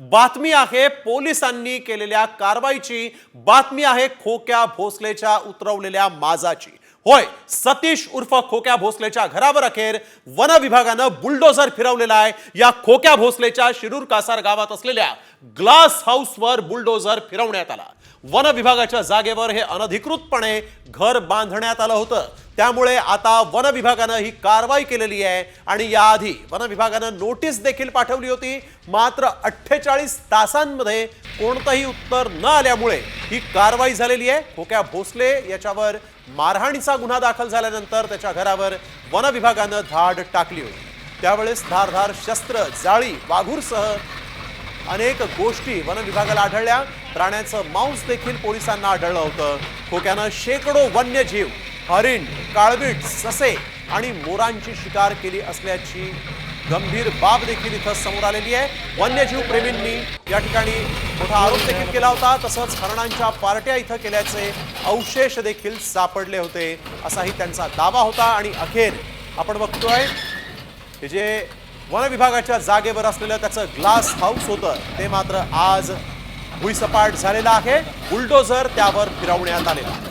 बातमी आहे पोलिसांनी केलेल्या कारवाईची बातमी आहे खोक्या भोसलेच्या उतरवलेल्या माजाची. होय सतीश उर्फ खोक्या भोसलेच्या घरावर अखेर वन विभागानं बुलडोझर फिरवलेला आहे. या खोक्या भोसलेच्या शिरूर कासार गावात असलेल्या ग्लास हाऊसवर बुलडोझर फिरवण्यात आला. वन विभागाच्या जागेवर हे अनधिकृतपणे घर बांधण्यात आलं होतं. त्यामुळे आता वन विभागानं ही कारवाई केलेली आहे आणि याआधी वन विभागानं नोटीस देखील पाठवली होती. मात्र अठ्ठेचाळीस तासांमध्ये कोणतंही उत्तर न आल्यामुळे ही कारवाई झालेली आहे. खोक्या भोसले याच्यावर मारहाणीचा गुन्हा दाखल झाल्यानंतर त्याच्या घरावर वन विभागानं धाड टाकली होती. त्यावेळेस धारधार शस्त्र जाळी वाघूरसह अनेक गोष्टी वन विभागाला आढळल्या. प्राण्याचं मांस देखील पोलिसांना आढळलं होतं. खोक्यानं शेकडो वन्यजीव हरिण काळवीट ससे आणि मोरांची शिकार केली असल्याची गंभीर बाब देखील इथं समोर आलेली आहे. वन्यजीव प्रेमींनी या ठिकाणी मोठा आरोप देखील केला होता. तसंच हरणांच्या पार्ट्या इथं केल्याचे अवशेष देखील सापडले होते असाही त्यांचा दावा होता. आणि अखेर आपण बघतोय हे जे वन विभागाच्या जागेवर असलेलं त्याचं ग्लास हाऊस होतं ते मात्र आज भुईसपाट झालेलं आहे. बुलडोझर त्यावर फिरवण्यात आलेला आहे.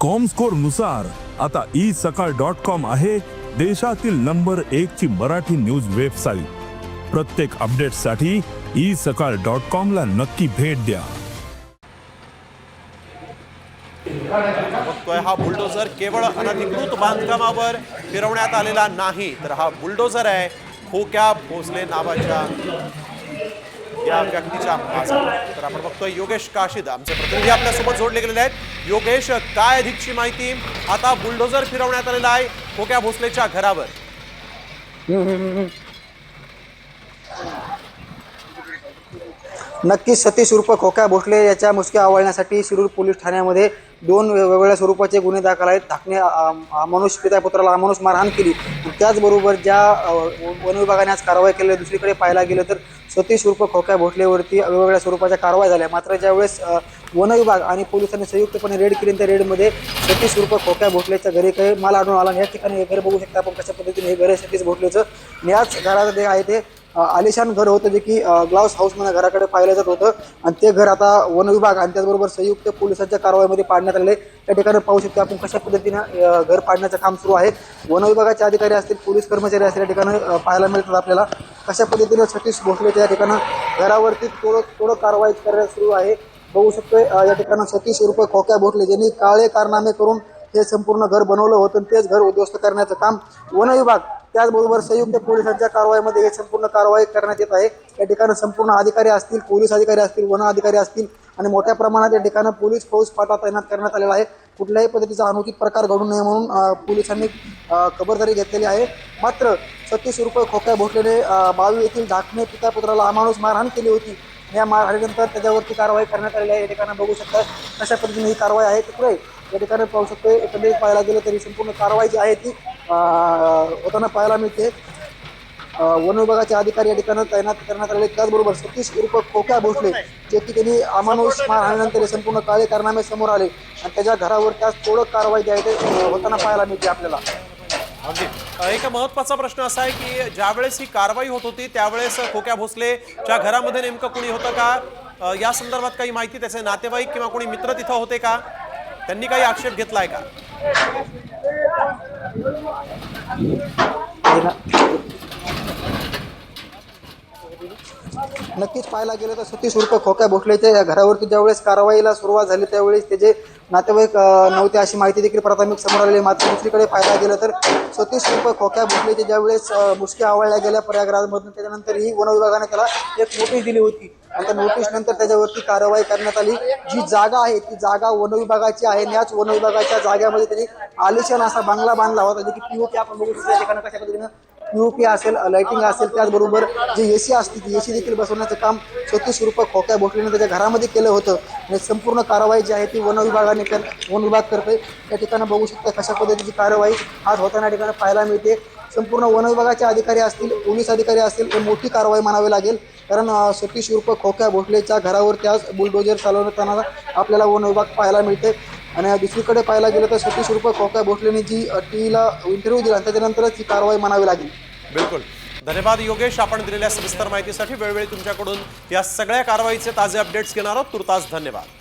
कॉमस्कोरनुसार आता ई सकाळ डॉट कॉम आहे देशातील नंबर एक ची मराठी न्यूज वेबसाईट. प्रत्येक अपडेटसाठी ई सकाळ डॉट कॉम ला नक्की भेट द्या. बघतोय हा बुलडोझर केवळ अनधिकृत बांधकामावर फिरवण्यात आलेला नाही तर हा बुलडोझर आहे हो खोक्या भोसले नावाच्या या व्यक्तीच्या माजावर. तर आपण बघतोय योगेश काशीद आमचे प्रतिनिधी आपल्यासोबत जोडले गेलेले आहेत. योगेश काय अधिकची माहिती? आता बुलडोझर फिरवण्यात आलेला आहे. हो खोक्या भोसलेच्या घरावर. नक्कीच सतीश उर्फ खोक्या भोसले याच्या मुसक्या आवळण्यासाठी शिरूर पोलीस ठाण्यामध्ये दोन वेगवेगळ्या स्वरूपाचे गुन्हे दाखल आहेत. धाकणे मनुष्य अमानुष पिता पुत्राला अमानुष मारहाण केली. त्याचबरोबर ज्या वन विभागाने आज कारवाई केली दुसरीकडे पाहायला गेलं तर सतीश उर्फ खोक्या भोसलेवरती वेगवेगळ्या स्वरूपाच्या कारवाई झाल्या. मात्र ज्यावेळेस वन विभाग आणि पोलिसांनी संयुक्तपणे रेड केली त्या रेडमध्ये सतीश उर्फ खोक्या भोसलेच्या घरी काही माल आढळून आला. या ठिकाणी हे घर बघू शकता आपण कशा पद्धतीने हे घर आहे सतीश भोसलेचं. आणि याच घराचं जे आहे ते आलिशान घर होतं जे की ग्लाउस हाऊस म्हणून घराकडे पाहिलं जात होतं. आणि ते घर आता वन विभाग आणि त्याचबरोबर संयुक्त पोलिसांच्या कारवाईमध्ये पाडण्यात आलेले त्या ठिकाणी पाहू शकतो आपण कशा पद्धतीनं घर पाडण्याचं काम सुरू आहे. वन विभागाचे अधिकारी असतील पोलीस कर्मचारी असतील या ठिकाणी पाहायला मिळतात आपल्याला. कशा पद्धतीनं सतीश भोसलेच्या या ठिकाणं घरावरती थोडं थोडं कारवाई करण्यात सुरू आहे. बघू शकतोय या ठिकाणं सतीश रुपये खोक्या भोसले ज्यांनी काळे कारनामे करून हे संपूर्ण घर बनवलं होतं आणि तेच घर उद्ध्वस्त करण्याचं काम वन विभाग त्याचबरोबर संयुक्त पोलिसांच्या कारवाईमध्ये हे संपूर्ण कारवाई करण्यात येत आहे. या ठिकाणी संपूर्ण अधिकारी असतील पोलीस अधिकारी असतील वन अधिकारी असतील आणि मोठ्या प्रमाणात या ठिकाणी पोलीस फौज फाटा तैनात करण्यात आलेला आहे. कुठल्याही पद्धतीचा अनुचित प्रकार घडू नये म्हणून पोलिसांनी खबरदारी घेतलेली आहे. मात्र सत्तीस रुपये खोक्या भोसलेने बावी येथील धाकणे पिता पुत्राला अमाणूस मारहाण केली होती. या मारहाणीनंतर त्याच्यावरती कारवाई करण्यात आलेली आहे. या ठिकाणी बघू शकता कशा पद्धतीने ही कारवाई आहे. तिकडे या ठिकाणी पाहू शकतो एकंदरीत पाहायला गेलं तरी संपूर्ण कारवाई जी आहे ती होताना पाहायला मिळते. वन विभागाचे अधिकारी या ठिकाणी तैनात करण्यात आलेले त्याचबरोबर सतीश उर्फ खोक्या भोसले जे की त्यांनी अमानुष मारहाणीनंतर संपूर्ण काळे कारनामे समोर आले आणि त्याच्या घरावर त्यास थोडं कारवाई द्यायचे ते होताना पाहायला मिळते आपल्याला. एक महत्त्वाचा प्रश्न असा आहे की ज्यावेळेस ही कारवाई होत होती त्यावेळेस खोक्या भोसलेच्या घरामध्ये नेमकं कोणी होतं का? या संदर्भात काही माहिती त्याचे नातेवाईक किंवा कोणी मित्र तिथं होते का? त्यांनी काही आक्षेप घेतलाय का? 没了 नक्कीच पाहायला गेलं तर सतीश उर्फ खोक्या भोसलेच्या या घरावरती ज्यावेळेस कारवाईला सुरुवात झाली त्यावेळेस त्याचे नातेवाईक नव्हते अशी माहिती देखील प्राथमिक समोर आलेली मात्र दुसरीकडे पाहायला गेलं तर सतीश उर्फ खोक्या भोसलेच्या ज्यावेळेस मुसक्या आवळल्या गेल्या प्रयागराजमधून त्याच्यानंतर ही वन विभागाने त्याला एक नोटीस दिली होती. आणि त्या नोटीस नंतर त्याच्यावरती कारवाई करण्यात आली. जी जागा आहे ती जागा वन विभागाची आहे आणि याच वन विभागाच्या जागेमध्ये त्यांनी आलिशान असा बंगला बांधला होता जे की पीओ आपण बघू शकतो. या ठिकाणी कशा पद्धतीनं पीओपी असेल लायटिंग असेल त्याचबरोबर जे एसी असते ती एसी देखील बसवण्याचं काम सतीश रुपये खोक्या भोसलेने त्याच्या घरामध्ये केलं होतं. आणि संपूर्ण कारवाई जी आहे ती वन विभागाने कर वन विभाग करते त्या ठिकाणी बघू शकता कशा पद्धतीची कारवाई आज होताना ठिकाणी पाहायला मिळते. संपूर्ण वन विभागाचे अधिकारी असतील पोलीस अधिकारी असतील तर मोठी कारवाई म्हणावी लागेल. कारण सतीश उर्फ खोक्या भोसलेच्या घरावर त्याच बुलडोजर चालवताना आपल्याला वन विभाग पाहायला मिळते. आणि दुसरीकडे पाहायला गेलं तर सतीश रुपये खोक्या भोसलेने जी टीला इंटरव्ह्यू दिला त्याच्यानंतरच ही कारवाई म्हणावी लागेल. बिलकुल. धन्यवाद योगेश. आपण दिलेल्या सविस्तर माहितीसाठी वेळोवेळी तुमच्याकडून या सगळ्या कारवाईचे ताजे अपडेट्स घेणार आहोत. तुर्तास धन्यवाद.